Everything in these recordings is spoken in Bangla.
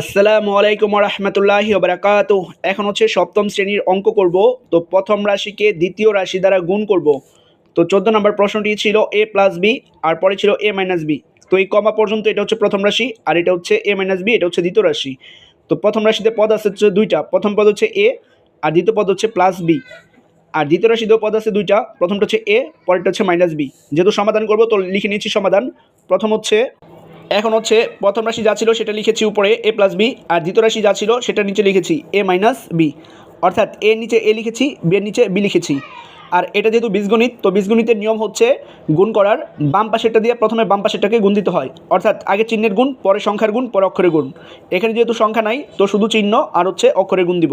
আসসালামু আলাইকুম রহমতুল্লাহি ওবরাকাত এখন হচ্ছে সপ্তম শ্রেণির অঙ্ক করব। তো প্রথম রাশিকে দ্বিতীয় রাশি দ্বারা গুণ করব। তো চোদ্দ নম্বর প্রশ্নটি ছিল এ প্লাস বি, আর পরে ছিল এ মাইনাস বি। তো এই কমা পর্যন্ত এটা হচ্ছে প্রথম রাশি, আর এটা হচ্ছে এ মাইনাস বি, এটা হচ্ছে দ্বিতীয় রাশি। তো প্রথম রাশিতে পদ আছে হচ্ছে দুইটা। প্রথম পদ হচ্ছে এ, আর দ্বিতীয় পদ হচ্ছে প্লাস বি। আর দ্বিতীয় রাশিতেও পদ আছে দুইটা, প্রথমটা হচ্ছে এ, পরেরটা হচ্ছে মাইনাস বি। যেহেতু সমাধান করব, তো লিখে নিয়েছি সমাধান। প্রথম হচ্ছে এখন হচ্ছে প্রথম রাশি যা ছিল সেটা লিখেছি উপরে, এ প্লাস বি আর দ্বিতীয় রাশি যা ছিল সেটা নিচে লিখেছি এ মাইনাস বি অর্থাৎ এর নিচে এ লিখেছি বি এর নিচে বি লিখেছি। আর এটা যেহেতু বীজগণিত, তো বীজগণিতের নিয়ম হচ্ছে গুণ করার বাম পাশেরটা দিয়ে প্রথমে বাম পাশেরটাকে গুণ দিতে হয়। অর্থাৎ আগে চিহ্নের গুণ, পরে সংখ্যার গুণ, পরে অক্ষরের গুণ। এখানে যেহেতু সংখ্যা নাই, তো শুধু চিহ্ন আর হচ্ছে অক্ষরের গুণ দিব।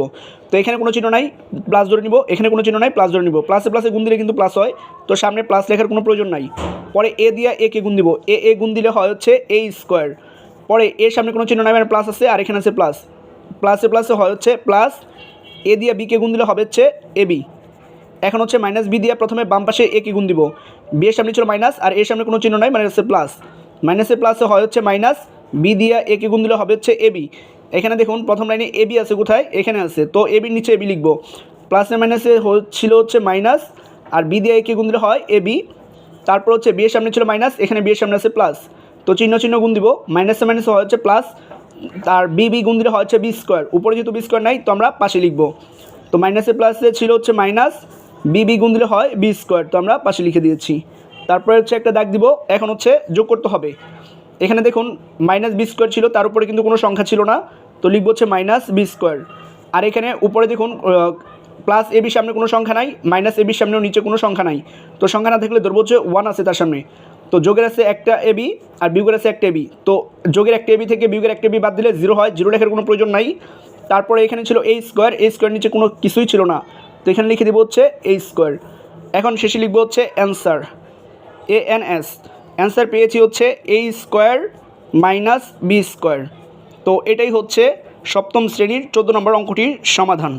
তো এখানে কোনো চিহ্ন নাই প্লাস ধরে নিব। এখানে কোনো চিহ্ন নাই প্লাস ধরে নিব। প্লাসে প্লাসে গুণ দিলে কিন্তু প্লাস হয়। তো সামনে প্লাস লেখার কোনো প্রয়োজন নাই। পরে এ দিয়ে এ কে গুণ দিব। এ এ গুণ দিলে হয় হচ্ছে এ স্কোয়ার পরে এর সামনে কোনো চিহ্ন নাই মানে প্লাস আছে, আর এখানে আছে প্লাস প্লাসে প্লাসে হয় হচ্ছে প্লাস এ দিয়ে বিকে গুণ দিলে হবে হচ্ছে এ বি এখন হচ্ছে মাইনাস বি দিয়ে প্রথমে বাম পাশে এ কে গুণ দিব। বি এর সামনে ছিল মাইনাস আর এর সামনে কোনো চিহ্ন নাই মানে প্লাস মাইনাসে প্লাসে হয় হচ্ছে মাইনাস বি দিয়ে এ কে গুণ দিলে হবে হচ্ছে এ বি এখানে দেখুন, প্রথম লাইনে এ বি আছে কোথায়? এখানে আছে। তো এ বির নিচে এ বি লিখব। প্লাসে মাইনাসে ছিল হচ্ছে মাইনাস আর বি দিয়ে এ কে গুণ দিলে হয় এ বি তারপর হচ্ছে বি এর সামনে ছিল মাইনাস এখানে বি এর সামনে আছে প্লাস তো চিহ্ন চিহ্ন গুণ দিব। মাইনাসে মাইনাসে হয় হচ্ছে প্লাস আর বি বি গুণ দিলে হয় হচ্ছে বি স্কোয়ার উপরে যেহেতু বি স্কোয়ার নাই, তো আমরা পাশে লিখব। তো মাইনাসে প্লাসে ছিল হচ্ছে মাইনাস বি বি গুণ দিলে হয় বি স্কোয়ার, তো আমরা পাশে লিখে দিয়েছি। তারপরে হচ্ছে একটা দাগ দিব, এখন হচ্ছে যোগ করতে হবে। এখানে দেখুন মাইনাস বি স্কোয়ার ছিল, তার উপরে কিন্তু কোনো সংখ্যা ছিল না, তো লিখব হচ্ছে মাইনাস বি স্কোয়ার আর এখানে উপরে দেখুন প্লাস এ বির সামনে কোনো সংখ্যা নাই মাইনাস এ বির সামনেও নিচে কোনো সংখ্যা নাই। তো সংখ্যা না থাকলে ধরবো হচ্ছে ওয়ান আছে তার সামনে। তো যোগের আছে একটা এবি আর বিয়োগের আছে একটা এবি তো যোগের একটা এবি থেকে বিয়োগের একটা এবি বাদ দিলে জিরো হয় জিরো লেখার কোনো প্রয়োজন নাই। তারপরে এখানে ছিল এই স্কোয়ার এই স্কোয়ার নিচে কোনো কিছুই ছিল না। তো এখানে লিখে দিব হচ্ছে এ স্কোয়ার এখন শেষে লিখব হচ্ছে answer A N S answer পেয়েছি হচ্ছে A square minus B square তো এটাই হচ্ছে সপ্তম শ্রেণির চোদ্দ নম্বর অঙ্কটির সমাধান।